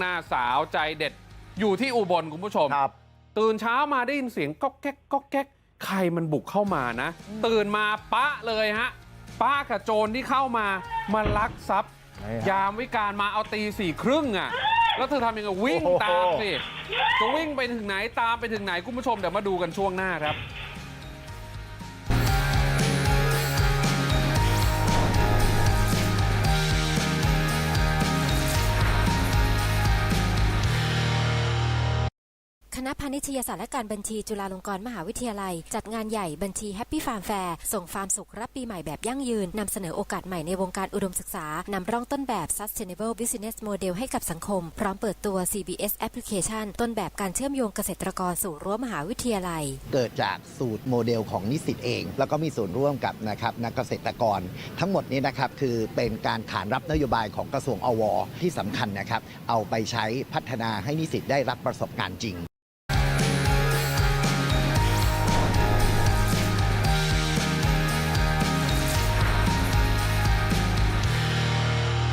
หน้าสาวใจเด็ดอยู่ที่อุบลคุณผู้ชมครับ ตื่นเช้ามาได้ยินเสียงก๊อกแก๊กก๊อกแก๊กใครมันบุกเข้ามานะ ตื่นมาปะเลยฮะป้ากับโจรที่เข้ามามาลักทรัพย์ยามวิการมาเอาตีสี่ครึ่งอะแล้วเธอทำยังไงวิ่งโอ้โห ตามสิจะวิ่งไปถึงไหนตามไปถึงไหนคุณผู้ชมเดี๋ยวมาดูกันช่วงหน้าครับ คณะพาณิชยศาสตร์และการบัญชีจุฬาลงกรณ์มหาวิทยาลัย จัดงานใหญ่บัญชีแฮปปี้ฟาร์มแฟร์ส่งฟาร์มสุขรับปีใหม่แบบยั่งยืนนำเสนอโอกาสใหม่ในวงการอุดมศึกษานำร่องต้นแบบ Sustainable Business Model ให้กับสังคม พร้อมเปิดตัว CBS Application ต้นแบบการเชื่อมโยงเกษตรกรสู่รั้วมหาวิทยาลัย เกิดจากสูตรโมเดลของนิสิตเอง แล้วก็มีส่วนร่วมกับนะครับนักเกษตรกร ทั้งหมดนี้นะครับคือเป็นการขานรับนโยบายของกระทรวงอวที่สำคัญนะครับ เอาไปใช้พัฒนาให้นิสิตได้รับประสบการณ์จริง